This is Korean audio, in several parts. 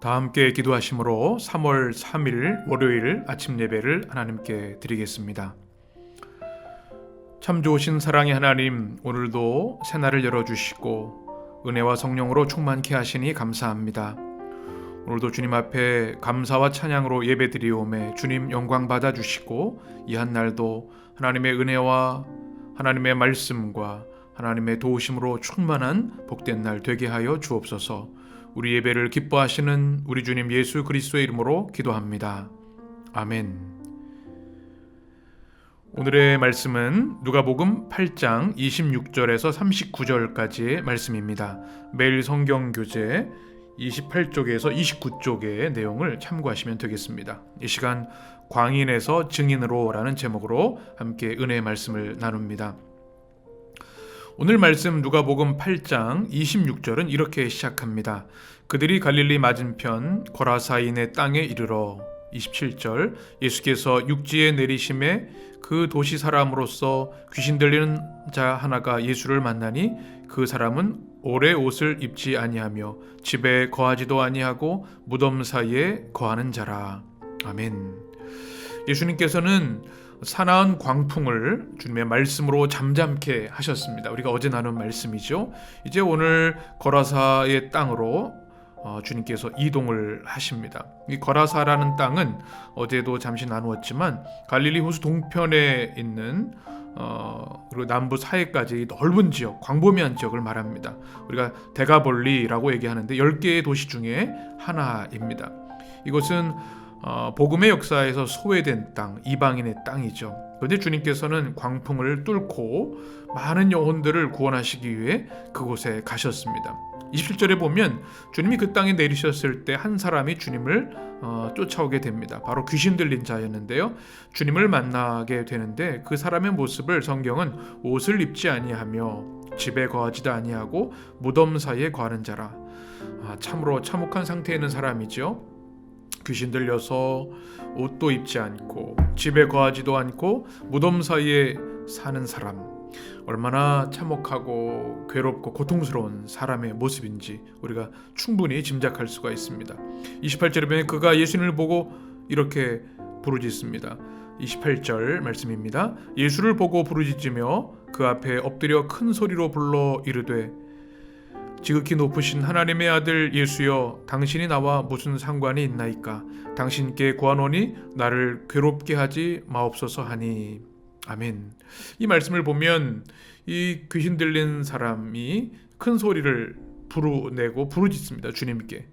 다 함께 기도하심으로 3월 3일 월요일 아침 예배를 하나님께 드리겠습니다. 참 좋으신 사랑의 하나님, 오늘도 새날을 열어주시고 은혜와 성령으로 충만케 하시니 감사합니다. 오늘도 주님 앞에 감사와 찬양으로 예배 드리오매 주님 영광 받아 주시고 이 한 날도 하나님의 은혜와 하나님의 말씀과 하나님의 도우심으로 충만한 복된 날 되게 하여 주옵소서. 우리 예배를 기뻐하시는 우리 주님 예수 그리스도의 이름으로 기도합니다. 아멘. 오늘의 말씀은 누가복음 8장 26절에서 39절까지의 말씀입니다. 매일 성경 교재 28쪽에서 29쪽의 내용을 참고하시면 되겠습니다. 이 시간 광인에서 증인으로라는 제목으로 함께 은혜의 말씀을 나눕니다. 오늘 말씀 누가복음 8장 26절은 이렇게 시작합니다. 그들이 갈릴리 맞은편 거라사인의 땅에 이르러 27절 예수께서 육지에 내리심에 그 도시 사람으로서 귀신 들리는 자 하나가 예수를 만나니 그 사람은 오래 옷을 입지 아니하며 집에 거하지도 아니하고 무덤 사이에 거하는 자라. 아멘. 예수님께서는 사나운 광풍을 주님의 말씀으로 잠잠케 하셨습니다. 우리가 어제 나눈 말씀이죠. 이제 오늘 거라사의 땅으로 어, 주님께서 이동을 하십니다. 이 거라사라는 땅은 어제도 잠시 나누었지만 갈릴리 호수 동편에 있는 어, 그리고 남부 사해까지 넓은 지역, 광범위한 지역을 말합니다. 우리가 대가볼리라고 얘기하는데 10개의 도시 중에 하나입니다. 이곳은 어, 복음의 역사에서 소외된 땅, 이방인의 땅이죠. 그런데 주님께서는 광풍을 뚫고 많은 영혼들을 구원하시기 위해 그곳에 가셨습니다. 27절에 보면 주님이 그 땅에 내리셨을 때 한 사람이 주님을 어, 쫓아오게 됩니다. 바로 귀신 들린 자였는데요. 주님을 만나게 되는데 그 사람의 모습을 성경은 옷을 입지 아니하며 집에 거하지도 아니하고 무덤 사이에 거하는 자라. 아, 참으로 참혹한 상태에 있는 사람이죠. 귀신 들려서 옷도 입지 않고 집에 거하지도 않고 무덤 사이에 사는 사람 얼마나 참혹하고 괴롭고 고통스러운 사람의 모습인지 우리가 충분히 짐작할 수가 있습니다. 28절에 보면 그가 예수님을 보고 이렇게 부르짖습니다. 28절 말씀입니다. 예수를 보고 부르짖으며 그 앞에 엎드려 큰 소리로 불러 이르되 지극히 높으신 하나님의 아들 예수여 당신이 나와 무슨 상관이 있나이까? 당신께 구하노니 나를 괴롭게 하지 마옵소서 하니. 아멘. 이 말씀을 보면 이 귀신 들린 사람이 큰 소리를 부르내고 부르짖습니다 주님께.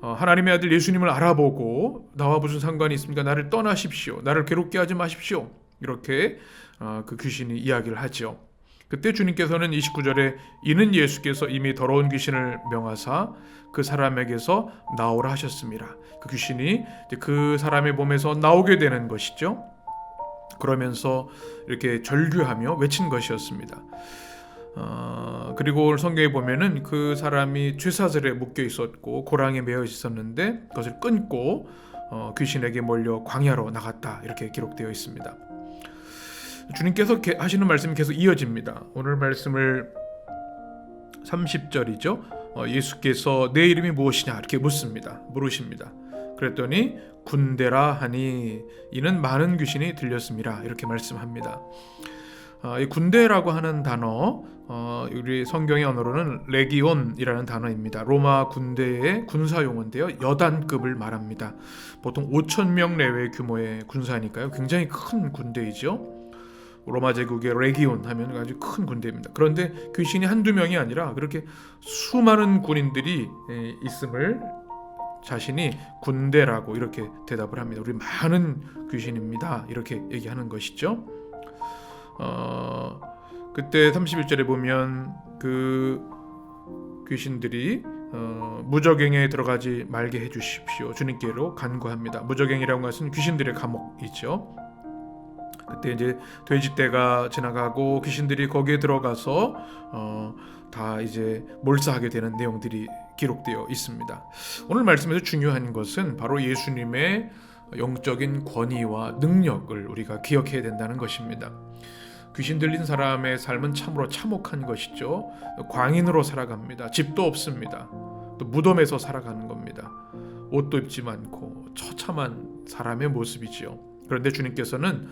어, 하나님의 아들 예수님을 알아보고 나와 무슨 상관이 있습니까? 나를 떠나십시오. 나를 괴롭게 하지 마십시오. 이렇게 어, 그 귀신이 이야기를 하죠 그때 주님께서는 29절에 이는 예수께서 이미 더러운 귀신을 명하사 그 사람에게서 나오라 하셨습니다. 그 귀신이 그 사람의 몸에서 나오게 되는 것이죠. 그러면서 이렇게 절규하며 외친 것이었습니다. 어, 그리고 오늘 성경에 보면은 그 사람이 죄사슬에 묶여 있었고 고랑에 매여 있었는데 그것을 끊고 어, 귀신에게 몰려 광야로 나갔다 이렇게 기록되어 있습니다. 주님께서 하시는 말씀이 계속 이어집니다. 오늘 말씀을 30절이죠. 어, 예수께서 내 이름이 무엇이냐 이렇게 묻습니다. 물으십니다. 그랬더니 군대라 하니 이는 많은 귀신이 들렸습니다. 이렇게 말씀합니다. 어, 이 군대라고 하는 단어 어, 우리 성경의 언어로는 레기온이라는 단어입니다. 로마 군대의 군사 용어인데요. 여단급을 말합니다. 보통 5천 명 내외 규모의 군사니까요. 굉장히 큰 군대이죠. 로마 제국의 레기온 하면 아주 큰 군대입니다. 그런데 귀신이 한두 명이 아니라 그렇게 수많은 군인들이 있음을 자신이 군대라고 이렇게 대답을 합니다. 우리 많은 귀신입니다. 이렇게 얘기하는 것이죠. 어, 그때 31절에 보면 그 귀신들이 어, 무적행에 들어가지 말게 해주십시오. 주님께로 간구합니다. 무적행이라는 것은 귀신들의 감옥이죠. 그때 이제 돼지떼가 지나가고 귀신들이 거기에 들어가서 어, 다 이제 몰사하게 되는 내용들이 기록되어 있습니다. 오늘 말씀에서 중요한 것은 바로 예수님의 영적인 권위와 능력을 우리가 기억해야 된다는 것입니다. 귀신 들린 사람의 삶은 참으로 참혹한 것이죠. 광인으로 살아갑니다. 집도 없습니다. 또 무덤에서 살아가는 겁니다. 옷도 입지 않고 처참한 사람의 모습이지요. 그런데 주님께서는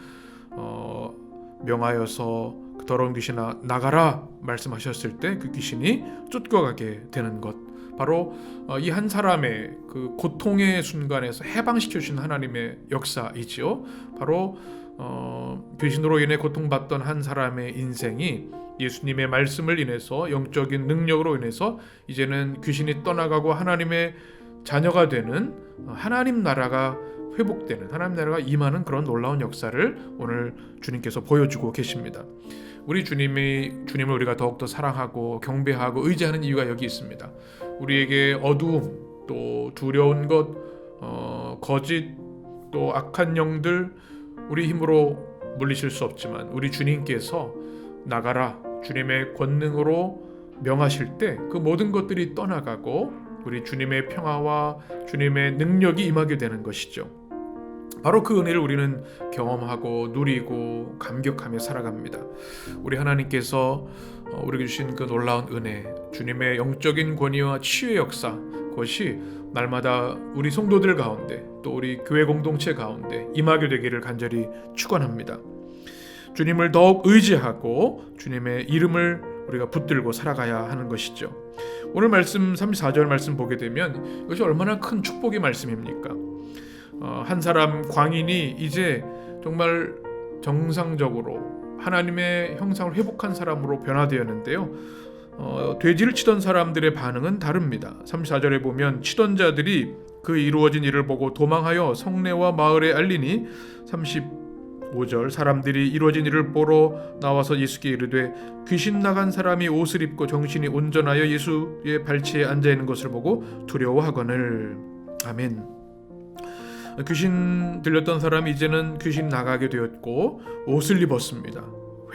어, 명하여서 그 더러운 귀신아 나가라 말씀하셨을 때 그 귀신이 쫓겨가게 되는 것 바로 어, 이한 사람의 그 고통의 순간에서 해방시켜 주신 하나님의 역사이지요. 바로 어, 귀신으로 인해 고통받던 한 사람의 인생이 예수님의 말씀을 인해서 영적인 능력으로 인해서 이제는 귀신이 떠나가고 하나님의 자녀가 되는 어, 하나님 나라가 회복되는 하나님 나라가 임하는 그런 놀라운 역사를 오늘 주님께서 보여주고 계십니다. 우리 주님이 주님을 우리가 더욱더 사랑하고 경배하고 의지하는 이유가 여기 있습니다. 우리에게 어두움 또 두려운 것 어, 거짓 또 악한 영들 우리 힘으로 물리칠 수 없지만 우리 주님께서 나가라 주님의 권능으로 명하실 때 그 모든 것들이 떠나가고 우리 주님의 평화와 주님의 능력이 임하게 되는 것이죠. 바로 그 은혜를 우리는 경험하고 누리고 감격하며 살아갑니다. 우리 하나님께서 어, 우리에게 주신 그 놀라운 은혜, 주님의 영적인 권위와 치유의 역사, 그것이 날마다 우리 성도들 가운데 또 우리 교회 공동체 가운데 임하게 되기를 간절히 축원합니다. 주님을 더욱 의지하고 주님의 이름을 우리가 붙들고 살아가야 하는 것이죠. 오늘 말씀 34절 말씀 보게 되면 이것이 얼마나 큰 축복의 말씀입니까? 어, 한 사람 광인이 이제 정말 정상적으로 하나님의 형상을 회복한 사람으로 변화되었는데요. 어, 돼지를 치던 사람들의 반응은 다릅니다. 34절에 보면 치던 자들이 그 이루어진 일을 보고 도망하여 성내와 마을에 알리니 35절 사람들이 이루어진 일을 보러 나와서 예수께 이르되 귀신 나간 사람이 옷을 입고 정신이 온전하여 예수의 발치에 앉아 있는 것을 보고 두려워하거늘 아멘. 귀신 들렸던 사람이 이제는 귀신 나가게 되었고 옷을 입었습니다.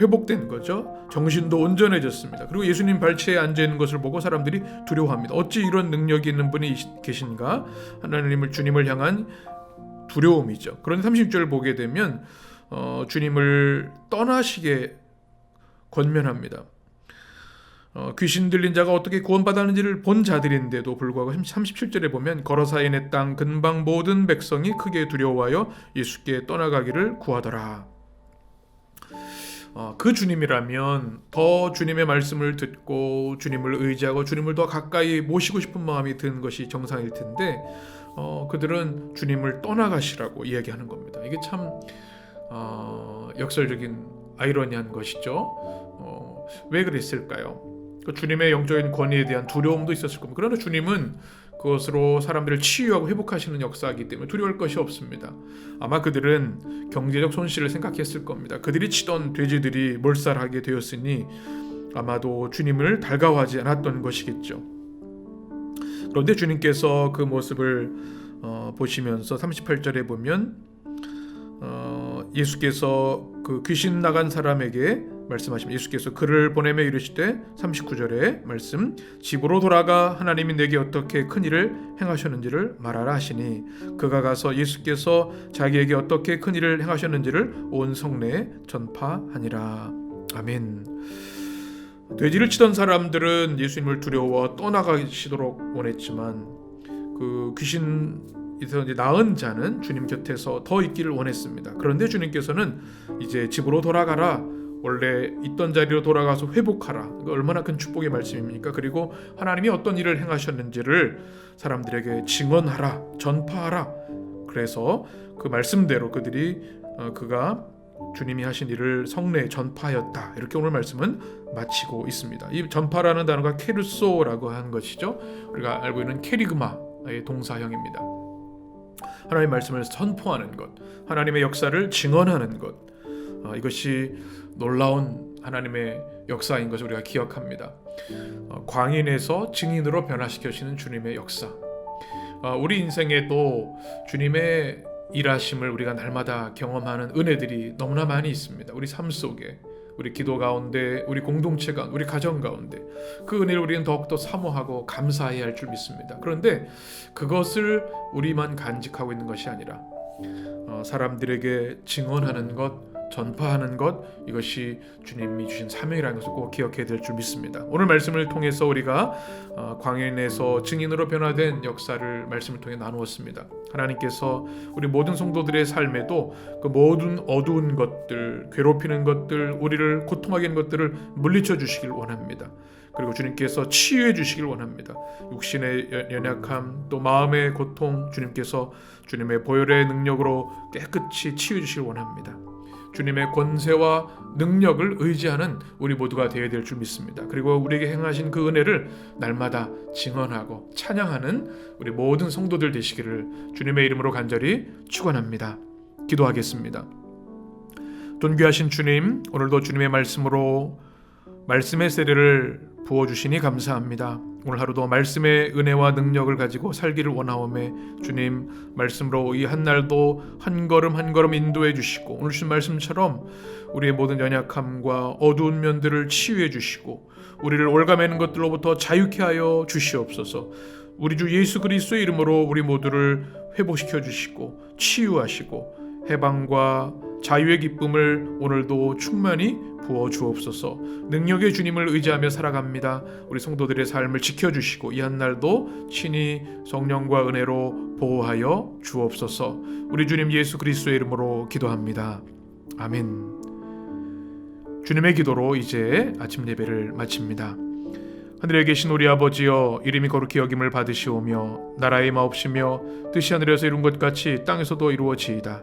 회복된 거죠. 정신도 온전해졌습니다. 그리고 예수님 발치에 앉아 있는 것을 보고 사람들이 두려워합니다. 어찌 이런 능력이 있는 분이 계신가? 하나님을 주님을 향한 두려움이죠. 그런데 30절 보게 되면 어, 주님을 떠나시게 권면합니다. 어, 귀신 들린 자가 어떻게 구원받았는지를 본 자들인데도 불구하고 37절에 보면 걸어사인의 땅 근방 모든 백성이 크게 두려워하여 예수께 떠나가기를 구하더라. 어, 그 주님이라면 더 주님의 말씀을 듣고 주님을 의지하고 주님을 더 가까이 모시고 싶은 마음이 드는 것이 정상일 텐데 어, 그들은 주님을 떠나가시라고 이야기하는 겁니다. 이게 참 어, 역설적인 아이러니한 것이죠. 어, 왜 그랬을까요? 그 주님의 영적인 권위에 대한 두려움도 있었을 겁니다. 그러나 주님은 그것으로 사람들을 치유하고 회복하시는 역사이기 때문에 두려울 것이 없습니다. 아마 그들은 경제적 손실을 생각했을 겁니다. 그들이 치던 돼지들이 몰살하게 되었으니 아마도 주님을 달가워하지 않았던 것이겠죠. 그런데 주님께서 그 모습을 어, 보시면서 38절에 보면 어, 예수께서 그 귀신 나간 사람에게 말씀하시면 예수께서 그를 보내며 이르시되 39절에 말씀 집으로 돌아가 하나님이 내게 어떻게 큰 일을 행하셨는지를 말하라 하시니 그가 가서 예수께서 자기에게 어떻게 큰 일을 행하셨는지를 온 성내에 전파하니라 아멘. 돼지를 치던 사람들은 예수님을 두려워 떠나가시도록 원했지만 그 귀신에서 이제 나은 자는 주님 곁에서 더 있기를 원했습니다. 그런데 주님께서는 이제 집으로 돌아가라. 원래 있던 자리로 돌아가서 회복하라. 얼마나 큰 축복의 말씀입니까? 그리고 하나님이 어떤 일을 행하셨는지를 사람들에게 증언하라, 전파하라. 그래서 그 말씀대로 그들이 어, 그가 주님이 하신 일을 성내에 전파하였다. 이렇게 오늘 말씀은 마치고 있습니다. 이 전파라는 단어가 케르소라고 하는 것이죠. 우리가 알고 있는 케리그마의 동사형입니다. 하나님의 말씀을 선포하는 것, 하나님의 역사를 증언하는 것, 어, 이것이 놀라운 하나님의 역사인 것을 우리가 기억합니다. 어, 광인에서 증인으로 변화시켜주시는 주님의 역사. 어, 우리 인생에도 주님의 일하심을 우리가 날마다 경험하는 은혜들이 너무나 많이 있습니다. 우리 삶 속에, 우리 기도 가운데, 우리 공동체 가운데, 우리 가정 가운데 그 은혜를 우리는 더욱더 사모하고 감사해야 할 줄 믿습니다. 그런데 그것을 우리만 간직하고 있는 것이 아니라 어, 사람들에게 증언하는 것, 전파하는 것 이것이 주님이 주신 사명이라는 것을 꼭 기억해야 될 줄 믿습니다. 오늘 말씀을 통해서 우리가 어, 광야에서 증인으로 변화된 역사를 말씀을 통해 나누었습니다. 하나님께서 우리 모든 성도들의 삶에도 그 모든 어두운 것들, 괴롭히는 것들, 우리를 고통하게 하는 것들을 물리쳐 주시길 원합니다. 그리고 주님께서 치유해 주시길 원합니다. 육신의 연- 연약함 또 마음의 고통 주님께서 주님의 보혈의 능력으로 깨끗이 치유 주시길 원합니다. 주님의 권세와 능력을 의지하는 우리 모두가 되어야 될 줄 믿습니다. 그리고 우리에게 행하신 그 은혜를 날마다 증언하고 찬양하는 우리 모든 성도들 되시기를 주님의 이름으로 간절히 축원합니다. 기도하겠습니다. 존귀하신 주님, 오늘도 주님의 말씀으로 말씀의 세례를 부어 주시니 감사합니다. 오늘 하루도 말씀의 은혜와 능력을 가지고 살기를 원하오매 주님 말씀으로 이 한 날도 한 걸음 한 걸음 인도해 주시고 오늘 주신 말씀처럼 우리의 모든 연약함과 어두운 면들을 치유해 주시고 우리를 올가매는 것들로부터 자유케 하여 주시옵소서. 우리 주 예수 그리스도의 이름으로 우리 모두를 회복시켜 주시고 치유하시고 해방과 자유의 기쁨을 오늘도 충만히 부어 주옵소서. 능력의 주님을 의지하며 살아갑니다. 우리 성도들의 삶을 지켜 주시고 이 한 날도 친히 성령과 은혜로 보호하여 주옵소서. 우리 주님 예수 그리스도의 이름으로 기도합니다. 아멘. 주님의 기도로 이제 아침 예배를 마칩니다. 하늘에 계신 우리 아버지여 이름이 거룩히 여김을 받으시오며 나라의 마옵시며 뜻이 하늘에서 이룬 것 같이 땅에서도 이루어지이다.